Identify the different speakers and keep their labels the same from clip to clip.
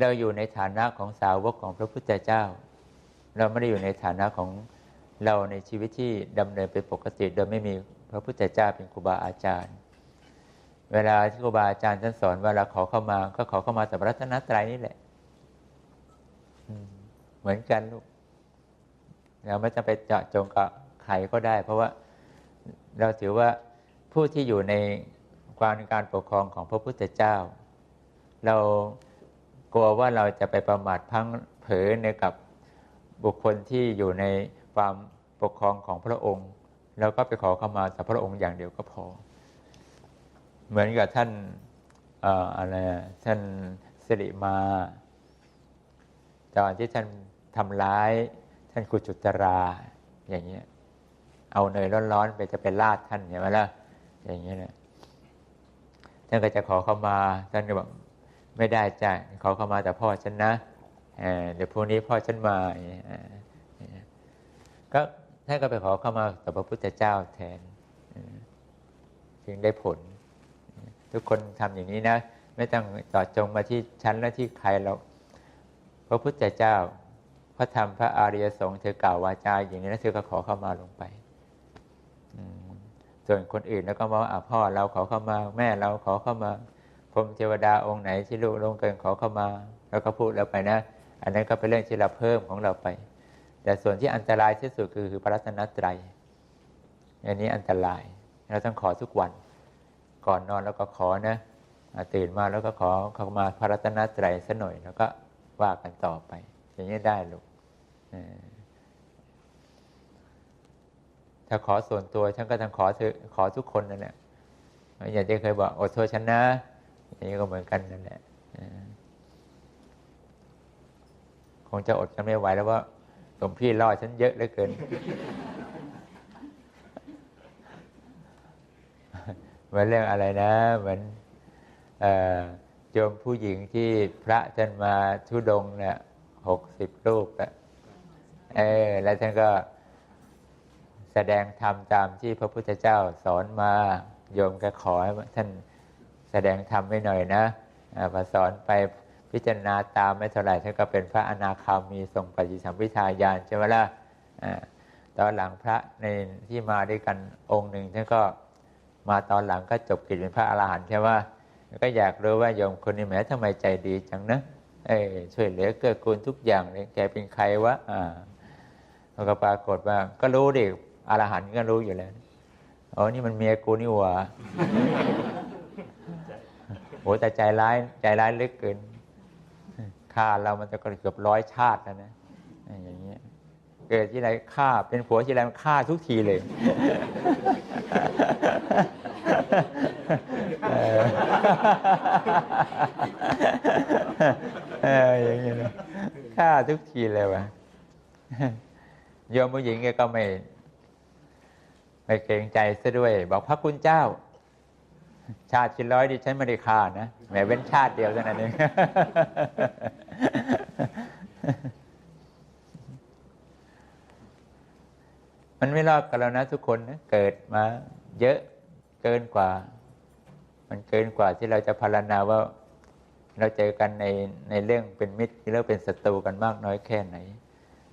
Speaker 1: เราอยู่ในฐานะของสาวกของพระพุทธเจ้า เราไม่ได้อยู่ในฐานะของเราในชีวิตที่ดำเนินไปปกติ โดยไม่มีพระพุทธเจ้าเป็นครูบาอาจารย์ เวลาที่ครูบาอาจารย์ท่านสอนเวลาขอเข้ามาก็ขอเข้ามาแต่รัตนตรัยนี่แหละเหมือนกันลูกเราไม่จะไปเจาะจงกับใครก็ได้ เพราะว่าเราถือว่าผู้ที่อยู่ในการการปกครองของพระพุทธเจ้า เรา ลัวว่าเราจะไปประมาทพังเผยในกับบุคคลที่อยู่ในความปกครองของพระองค์เราก็ไปขอเข้ามาแต่พระองค์อย่างเดียวก็พอ เหมือนกับท่านอะไรท่านสิริมาตอนที่ท่านทำร้าย ท่านกุจุตราอย่างเงี้ยเอาเนยร้อนๆไปจะเป็นลาดท่านเห็นไหมล่ะอย่างเงี้ยนะท่านก็จะขอเข้ามาท่านก็บอก ไม่ได้จ้ะขอเข้ามาแต่พ่อฉันนะเดี๋ยวพรุ่งนี้พ่อฉันมาก็ท่านก็ไปขอเข้ามาต่อพระพุทธเจ้าแทนจึงได้ผล ทุกคนทำอย่างนี้นะ ไม่ต้องต่อจงมาที่ชั้นและที่ใครเราพระพุทธเจ้า พระธรรมพระอริยสงฆ์เธอกล่าววาจาอย่างนี้แล้วเธอก็ขอเข้ามาลงไปส่วนคนอื่นแล้วก็มาว่าพ่อเราขอเข้ามา แม่เราขอเข้ามา รมเทวดาองค์ไหนที่ลูกลงเกินขอเข้ามาแล้วก็พูดแล้วไปนะ อันนั้นก็เป็นเรื่องที่เราเพิ่มของเราไป แต่ส่วนที่อันตรายที่สุดคือคือพระรัตนตรัยอันนี้อันตรายเราต้องขอทุกวัน ก่อนนอนแล้วก็ขอนะตื่นมาแล้วก็ขอเข้ามาพระรัตนตรัยสัหน่อยแล้วก็ว่ากันต่อไป อย่างนี้ได้ลูกถ้าขอส่วนตัวฉันก็ต้องขอขอทุกคนนั่นแหละอย่างที่เคยบอกอดทนฉันนะ นี้ก็เหมือนกันนั่นแหละคงจะอดกันไม่ไหวแล้วว่าหลวงพี่ล่อฉันเยอะเหลือเกิน เหมือนเรื่องอะไรนะ เหมือนโยมผู้หญิงที่พระท่านมาทุดงเนี่ยหกสิบรูปแล้วเออ แล้วท่านก็แสดงธรรมตามที่พระพุทธเจ้าสอนมา โยมก็ขอให้ท่าน สดงธรรมไม่หน่อยนะพอสอนไปพิจารณาตามไม่เท่าไหร่ท่านก็เป็นพระอนาคามีทรงปฏิสัมพิทายานใช่ไหมล่ะตอนหลังพระในที่มาด้วยกันองค์หนึ่งท่านก็มาตอนหลังก็จบกิจเป็นพระอรหันต์ใช่ไหมก็อยากรู้ว่าโยมคนนี้แหมทำไมใจดีจังนะเอ้ช่วยเหลือเกื้อกูลทุกอย่างเลยแกเป็นใครวะอ่าแล้วก็ปรากฏว่า ก็รู้ดิอรหันต์ก็รู้อยู่แล้วอ๋อนี่มันเมียกูนี่หว่า โหแต่ใจร้ายใจร้ายเล็กเกินฆ่าเรามันจะเกือบร้อยชาติแล้วนะอย่างเงี้ยเกิดที่ไรฆ่าเป็นผัวที่ไรมันฆ่าทุกทีเลยเอออย่างเงี้ยฆ่าทุกทีเลยวะโยมผู้หญิงก็ไม่ไม่เกรงใจซะด้วย บอกพระคุณเจ้า ชาติชิ้นร้อยดิฉันไม่ได้ฆ่านะแม้เว้นชาติเดียวเท่านั้นเองมันไม่รอดกันแล้วนะทุกคนนะเกิดมา เยอะเกินกว่า มันเกินกว่าที่เราจะพารณาว่า เราเจอกันในในเรื่องเป็นมิตรเรื่องเป็นศัตรูกันมากน้อยแค่ไหน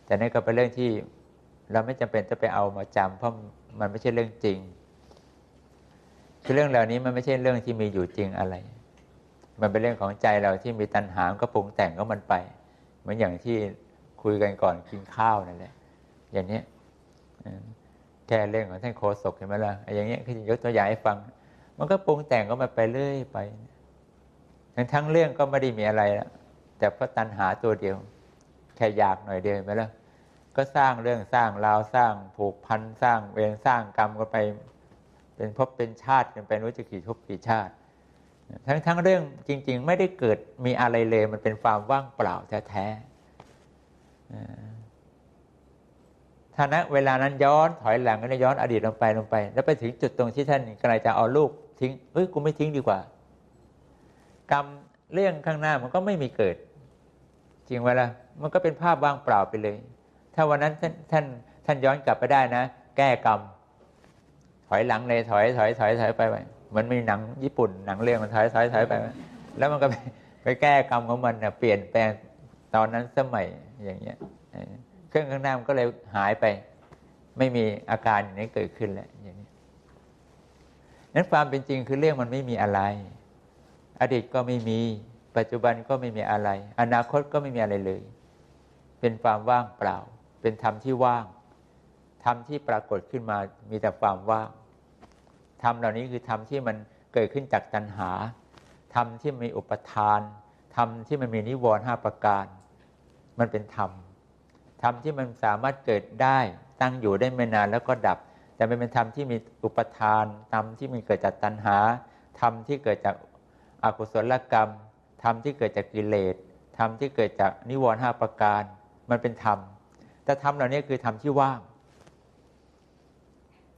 Speaker 1: แต่นี่ก็เป็นเรื่องที่เราไม่จำเป็นจะไปเอามาจำเพราะมันไม่ใช่เรื่องจริง คือเรื่องเหล่านี้มันไม่ใช่เรื่องที่มีอยู่จริงอะไร มันเป็นเรื่องของใจเราที่มีตัณหาก็ปรุงแต่งก็มันไป เหมือนอย่างที่คุยกันก่อนกินข้าวนั่นแหละ อย่างนี้แค่เรื่องของท่านโคศกเห็นไหมล่ะอย่างเงี้ยคือยกตัวอย่างให้ฟัง มันก็ปรุงแต่งก็มาไปเรื่อยไป ทั้งทั้งเรื่องก็ไม่ได้มีอะไรแล้วแต่เพราะตัณหาตัวเดียว แค่อยากหน่อยเดียวไหมล่ะก็สร้างเรื่องสร้างราวสร้างผูกพันสร้างเวรสร้างกรรมกันไป เป็นพบเป็นชาติกันไปรู้จะกี่ทบกี่ชาติ ทั้งทั้งเรื่องจริง ๆ ไม่ได้เกิดมีอะไรเลยมันเป็นความว่างเปล่าแท้ๆถ้านะเวลานั้นย้อนถอยหลังก็ย้อนอดีตลงไปลงไป แล้วไปถึงจุดตรงที่ท่านกำลังจะเอาลูกทิ้งเฮ้ยกูไม่ทิ้งดีกว่า กรรมเรื่องข้างหน้ามันก็ไม่มีเกิด จริงเวลามันก็เป็นภาพว่างเปล่าไปเลย ถ้าวันนั้นท่านท่านท่านย้อนกลับไปได้นะ แก้กรรม อยหลังเลยถอยถอยถอยถอยไปไปมือนมีหนังญี่ปุ่นหนังเรื่องมันถอยถอยถอยไป แล้วมันก็ไปไปแก้กรรมของมันนะเปลี่ยนแปลงตอนนั้นสมัยอย่างเงี้ยเออเครื่องข้างหน้ามันก็เลยหายไป ไม่มีอาการอย่างนี้เกิดขึ้นแล้วอย่างนี้นั้นความเป็นจริงคือเรื่องมันไม่มีอะไร อดีตก็ไม่มีปัจจุบันก็ไม่มีอะไร อนาคตก็ไม่มีอะไรเลย เป็นความว่างเปล่า เป็นธรรมที่ว่างธรรมที่ปรากฏขึ้นมามีแต่ความว่าง ธรรมเหล่านี้คือธรรมที่มันเกิดขึ้นจากตัณหาธรรมที่มีอุปทานธรรมที่มันมีนิวรณ์ห้าประการ มันเป็นธรรมธรรมที่มันสามารถเกิดได้ตั้งอยู่ได้ไม่นานแล้วก็ดับ แต่มันเป็นธรรมที่มีอุปทานธรรมที่มันเกิดจากตัณหาธรรมที่เกิดจากอากุศลกรรมธรรมที่เกิดจากกิเลสธรรมที่เกิดจากนิวรณ์ห้าประการ มันเป็นธรรมแต่ธรรมเหล่านี้คือธรรมที่ว่าง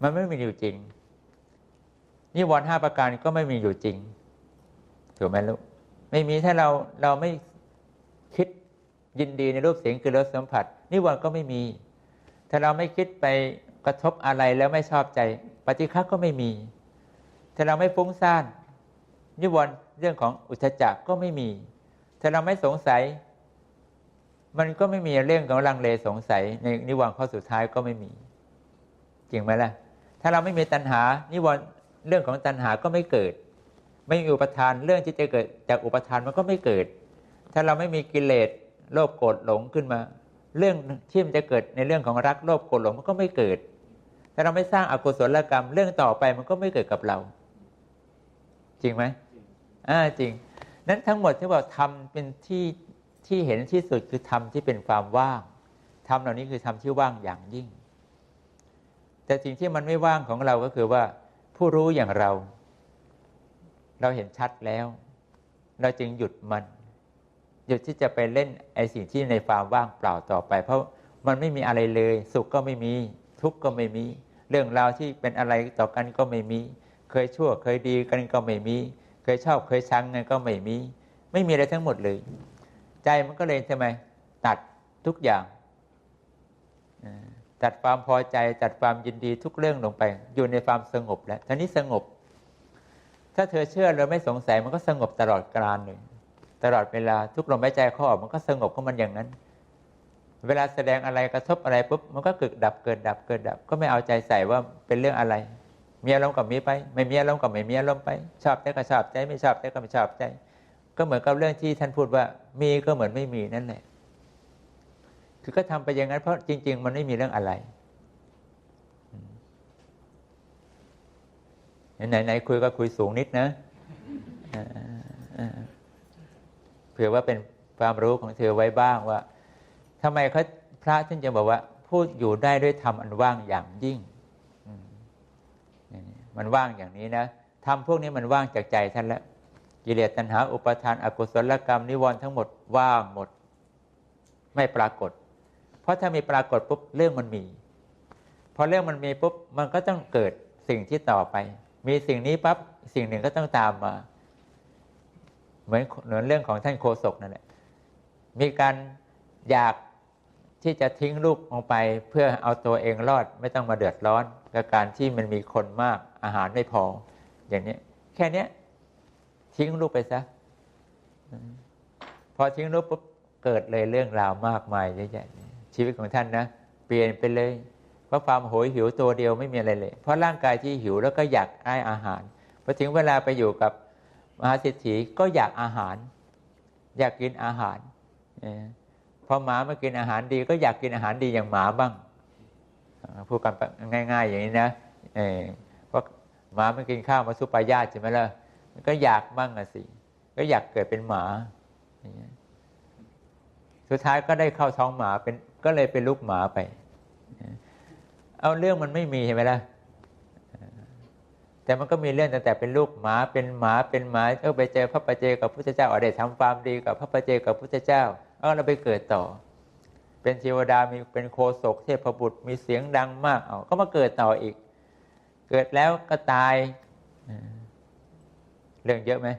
Speaker 1: มันไม่มีอยู่จริง นิวรณ์ห้าประการก็ไม่มีอยู่จริง ถูกไหมลูกไม่มีถ้าเราเราไม่คิดยินดีในรูปเสียงคือรสสัมผัส นิวรณ์ก็ไม่มี ถ้าเราไม่คิดไปกระทบอะไรแล้วไม่ชอบใจ ปฏิฆะก็ไม่มี ถ้าเราไม่ฟุ้งซ่าน นิวรณ์เรื่องของอุทจจะก็ไม่มี ถ้าเราไม่สงสัย มันก็ไม่มีเรื่องของลังเลสงสัย ในนิวรณ์ข้อสุดท้ายก็ไม่มี จริงไหมล่ะ ถ้าเราไม่มีตัณหา นิวรณ์ เรื่องของตัณหาก็ไม่เกิด ไม่มีอุปทานเรื่องที่จะเกิดจากอุปทานมันก็ไม่เกิด ถ้าเราไม่มีกิเลสโลภโกรธหลงขึ้นมา เรื่องที่มันจะเกิดในเรื่องของรักโลภโกรธหลงมันก็ไม่เกิด ถ้าเราไม่สร้างอกุศลกรรมเรื่องต่อไปมันก็ไม่เกิดกับเรา จริงไหมอ่าจริง นั้นทั้งหมดที่บอกทำเป็นที่ที่เห็นที่สุดคือธรรมที่เป็นความว่างธรรมเหล่านี้คือธรรมที่ว่างอย่างยิ่ง แต่สิ่งที่มันไม่ว่างของเราก็คือว่า ผู้รู้อย่างเรา เราเห็นชัดแล้ว เราจึงหยุดมัน หยุดที่จะไปเล่นไอสิ่งที่ในความว่างเปล่าต่อไป เพราะมันไม่มีอะไรเลย สุขก็ไม่มี ทุกข์ก็ไม่มี เรื่องราวที่เป็นอะไรต่อกันก็ไม่มี เคยชั่วเคยดีกันก็ไม่มี เคยชอบเคยชังกันก็ไม่มี ไม่มีอะไรทั้งหมดเลย ใจมันก็เลยทำไมตัดทุกอย่าง อ่าตัดความพอใจตัดความยินดีทุกเรื่องลงไป อยู่ในความสงบแล้วท่านี้สงบ ถ้าเธอเชื่อแล้วไม่สงสัยมันก็สงบตลอดกาลเลยตลอดเวลาทุกลมหายใจเข้าออกมันก็สงบของมันอย่างนั้น เวลาแสดงอะไรกระทบอะไรปุ๊บมันก็เกิดดับเกิดดับเกิดดับ ก็ไม่เอาใจใส่ว่าเป็นเรื่องอะไร มีอารมณ์กับมีไป ไม่มีอารมณ์กับไม่มีอารมณ์ไป ชอบใจก็ชอบใจไม่ชอบใจก็ไม่ชอบใจ ก็เหมือนกับเรื่องที่ท่านพูดว่ามีก็เหมือนไม่มีนั่นแหละ คือก็ทำไปอย่างนั้นเพราะจริง ๆ มันไม่มีเรื่องอะไรไหนไหนคุยก็คุยสูงนิดนะเผื่อว่าเป็นความรู้ของเธอไว้บ้างว่าทำไมเขาพระท่านจะบอกว่า พูดอยู่ได้ด้วยธรรมอันว่างอย่างยิ่งมันว่างอย่างนี้นะทำพวกนี้มันว่างจากใจท่านแล้วกิเลสตัณหา อุปทานอกุศลกรรมนิวรณ์ทั้งหมดว่างหมด ไม่ปรากฏ เพราะถ้ามีปรากฏปุ๊บเรื่องมันมี พอเรื่องมันมีปุ๊บมันก็ต้องเกิดสิ่งที่ต่อไป มีสิ่งนี้ปั๊บสิ่งหนึ่งก็ต้องตามมา เหมือนเหมือนเรื่องของท่านโคศกนั่นแหละมีการอยากที่จะทิ้งลูกลงไป เพื่อเอาตัวเองรอดไม่ต้องมาเดือดร้อนกับการที่มันมีคนมากอาหารไม่พอ อย่างนี้แค่นี้ทิ้งลูกไปซะพอทิ้งลูกปุ๊บเกิดเลยเรื่องราวมากมายเยอะแยะ ชีวิตของท่านนะ เปลี่ยนไปเลย เพราะความโหยหิวตัวเดียวไม่มีอะไรเลย เพราะร่างกายที่หิวแล้วก็อยากได้อาหารพอถึงเวลาไปอยู่กับมหาเศรษฐีก็อยากอาหาร อยากกินอาหารพอหมามากินอาหารดี ก็อยากกินอาหารดีอย่างหมาบ้างพูดกันง่าย ๆ อย่างนี้นะเพราะหมาไม่กินข้าวมาสุปายาใช่ไหมล่ะมันก็อยากบ้างอะสิก็อยากเกิดเป็นหมา สุดท้ายก็ได้เข้าท้องหมาเป็น ก็เลยเป็นลูกหมาไป เอาเรื่องมันไม่มีใช่ไหมล่ะแต่มันก็มีเรื่องตั้งแต่เป็นลูกหมาเป็นหมาเป็นหมาเออไปเจอพระประเจกับพระเจ้าอได้ทำความดีกับพระประเจกับพระเจ้าเอาเราไปเกิดต่อ เป็นเทวดามีเป็นโคศกเทพบุตรมีเสียงดังมากเอาก็มาเกิดต่ออีก เกิดแล้วก็ตายเรื่องเยอะไหม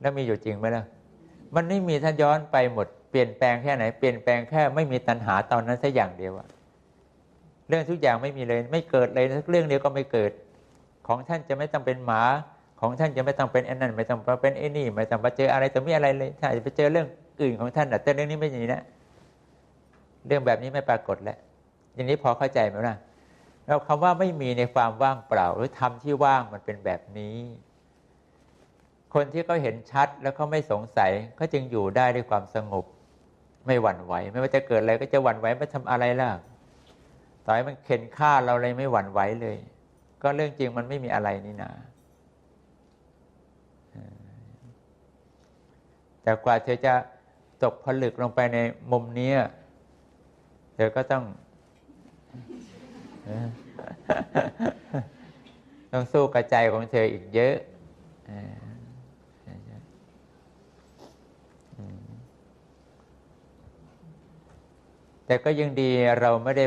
Speaker 1: แล้วมีอยู่จริงไหมล่ะมันไม่มีท่านย้อนไปหมด เปลี่ยนแปลงแค่ไหน เปลี่ยนแปลงแค่ไม่มีตัณหาตอนนั้นสักอย่างเดียวอะเรื่องทุกอย่างไม่มีเลย ไม่เกิดเลยสักเรื่องเดียวก็ไม่เกิด ของท่านจะไม่ต้องเป็นหมา ของท่านจะไม่ต้องเป็นไอ้นั่นไม่ต้องเป็นไอ้นี่ ไม่ต้องไปเจออะไรแตัวมีอะไรเลยถ้านจะไปเจอเรื่องอื่นของท่านแต่เรื่องนี้ไม่อย่างนี้นะเรื่องแบบนี้ไม่ปรากฏแล้วอย่างนี้พอเข้าใจไหมล่ะแล้วคำว่าไม่มีในความว่างเปล่า หรือทำที่ว่างมันเป็นแบบนี้ คนที่เขาเห็นชัดแล้วเขาไม่สงสัยเขาจึงอยู่ได้ด้วยความสงบ ไม่หวั่นไหว ไม่ว่าจะเกิดอะไรก็จะหวั่นไหวไม่ทำอะไรล่ะต่อให้มันเข็นฆ่าเราเลยไม่หวั่นไหวเลย ก็เรื่องจริงมันไม่มีอะไรนี่นาแต่กว่าเธอจะตกผลึกลงไปในมุมนี้เธอก็ต้องต้องสู้กระใจของเธออีกเยอะ แต่ก็ยังดีเราไม่ได้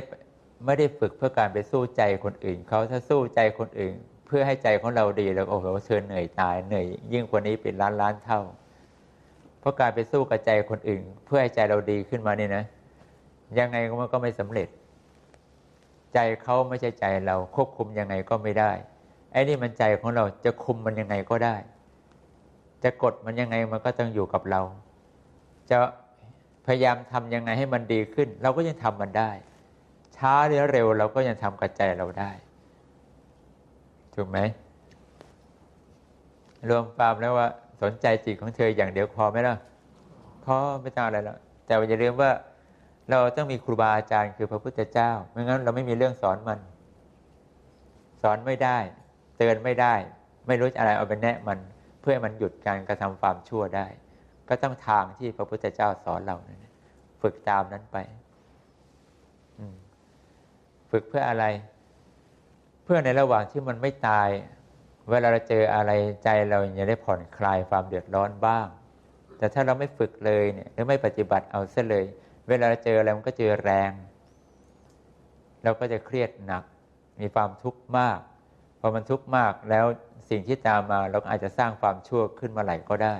Speaker 1: ไม่ได้ฝึกเพื่อการไปสู้ใจคนอื่นเขาถ้าสู้ใจคนอื่น เพื่อให้ใจของเราดีแล้วโอ้โหเธอเหนื่อยตายเหนื่อยยิ่งกว่านี้เป็นล้านล้านเท่า เพราะการไปสู้กับใจคนอื่น เพื่อให้ใจเราดีขึ้นมานี่นะ ยังไงมันก็ไม่สำเร็จ ใจเขาไม่ใช่ใจเราควบคุมยังไงก็ไม่ได้ไอ้นี่มันใจของเราจะคุมมันยังไงก็ได้ จะกดมันยังไงมันก็ต้องอยู่กับเรา จะ พยายามทำยังไงให้มันดีขึ้น เราก็ยังทำมันได้ ช้าหรือเร็วเราก็ยังทำกับใจเราได้ ถูกไหม รวมความแล้วว่าสนใจจิตของเธออย่างเดียวพอไหมล่ะพอไม่ต้องอะไรแล้วแต่อย่าลืมว่าเราต้องมีครูบาอาจารย์คือพระพุทธเจ้า ไม่งั้นเราไม่มีเรื่องสอนมัน สอนไม่ได้ เตือนไม่ได้ ไม่รู้อะไรเอาไปแนะมัน เพื่อให้มันหยุดการกระทำความชั่วได้ ก็ต้องทางที่พระพุทธเจ้าสอนเรานะฝึกตามนั้นไปฝึกเพื่ออะไร เพื่อในระหว่างที่มันไม่ตาย เวลาเราเจออะไรใจเราจะได้ผ่อนคลายความเดือดร้อนบ้าง แต่ถ้าเราไม่ฝึกเลยเนี่ยหรือไม่ปฏิบัติเอาซะเลย เวลาเราเจออะไรมันก็เจอแรง เราก็จะเครียดหนัก มีความทุกข์มากพอมันทุกข์มากแล้วสิ่งที่ตามมาเราก็อาจจะสร้างความชั่วขึ้นมาไหลก็ได้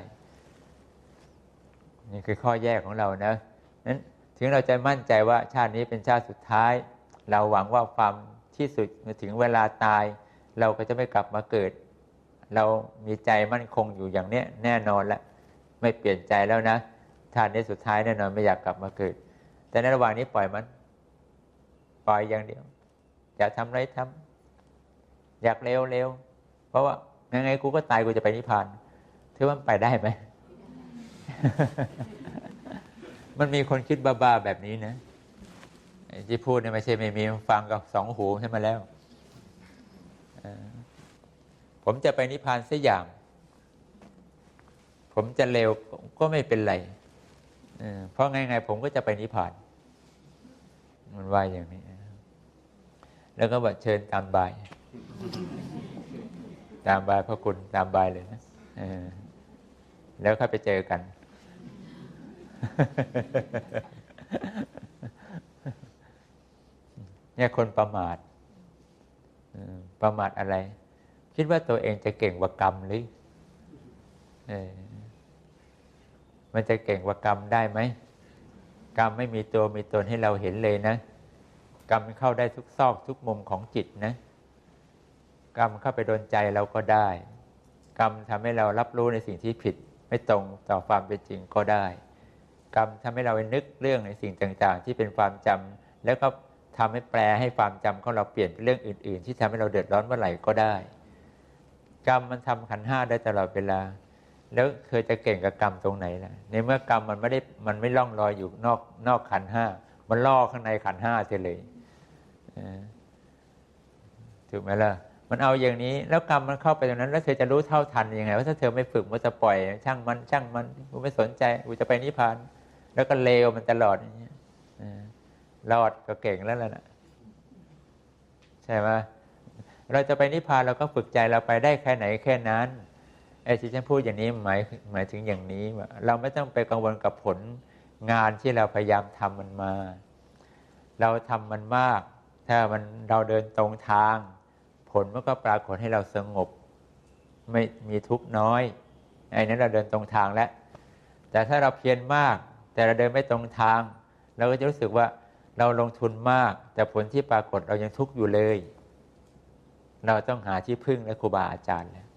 Speaker 1: นี่คือข้อแยกของเรานะนั้นถึงเราจะมั่นใจว่าชาตินี้เป็นชาติสุดท้าย เราหวังว่าความที่สุดถึงเวลาตาย เราก็จะไม่กลับมาเกิด เรามีใจมั่นคงอยู่อย่างเนี้ยแน่นอนแล้วไม่เปลี่ยนใจแล้วนะชาตินี้สุดท้ายแน่นอนไม่อยากกลับมาเกิด แต่ในระหว่างนี้ปล่อยมันปล่อยอย่างเดียวอยากทำไรทำอยากเร็วเร็วเพราะว่ายังไงกูก็ตายกูจะไปนิพพานถือว่าไปได้ไหม มันมีคนคิดบ้าๆแบบนี้นะที่พูดเนี่ยไม่ใช่ไม่มีฟังกับสองหูให้มาแล้ว ผมจะไปนิพพานสักอย่าง ผมจะเร็วก็ไม่เป็นไรเพราะไงๆผมก็จะไปนิพพาน มันว่าอย่างนี้ แล้วก็บอกเชิญตามบาย ตามบายพระคุณตามบายเลยนะแล้วค่อยไปเจอกัน เนี่ยคนประมาทประมาทอะไร คิดว่าตัวเองจะเก่งกว่ากรรมหรือมันจะเก่งกว่ากรรมได้ไหมกรรมไม่มีตัวมีตนให้เราเห็นเลยนะ กรรมเข้าได้ทุกซอกทุกมุมของจิตนะ กรรมเข้าไปโดนใจเราก็ได้ กรรมทำให้เรารับรู้ในสิ่งที่ผิด ไม่ตรงต่อความเป็นจริงก็ได้ กรรมทำให้เราไปนึกเรื่องในสิ่งต่าง ๆ ที่เป็นความจำแล้วก็ทำให้แปลให้ความจำของเราเปลี่ยนเป็นเรื่องอื่น ๆ ที่ทำให้เราเดือดร้อนเมื่อไหร่ก็ได้ กรรมมันทำขันห้าได้ตลอดเวลา แล้วเคยจะเก่งกับกรรมตรงไหนล่ะในเมื่อกรรมมันไม่ได้มันไม่ล่องลอยอยู่นอกนอกขันห้ามันล่อข้างในขันห้าเฉยเลยถูกไหมล่ะมันเอาอย่างนี้แล้วกรรมมันเข้าไปตรงนั้น แล้วเธอจะรู้เท่าทันยังไงว่าถ้าเธอไม่ฝึกมันจะปล่อย ช่างมันช่างมันกูไม่สนใจกูจะไปนิพพาน แล้วก็เลวมันตลอดอย่างเงี้ยรอดก็เก่งแล้วล่ะนะใช่ไหมเราจะไปนิพพานเราก็ฝึกใจเราไปได้แค่ไหนแค่นั้นไอ้ที่ฉันพูดอย่างนี้หมายหมายถึงอย่างนี้ เราไม่ต้องไปกังวลกับผลงานที่เราพยายามทำมันมา เราทำมันมาก ถ้ามันเราเดินตรงทาง ผลมันก็ปรากฏให้เราสงบ ไม่มีทุกข์น้อยไอ้นั้นเราเดินตรงทางแล้วแต่ถ้าเราเพียรมาก แต่เราเดินไม่ตรงทาง เราก็จะรู้สึกว่าเราลงทุนมาก แต่ผลที่ปรากฏเรายังทุกข์อยู่เลย เราต้องหาที่พึ่งและครูบาอาจารย์แล้ว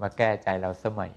Speaker 1: มาแก้ใจเราสมัย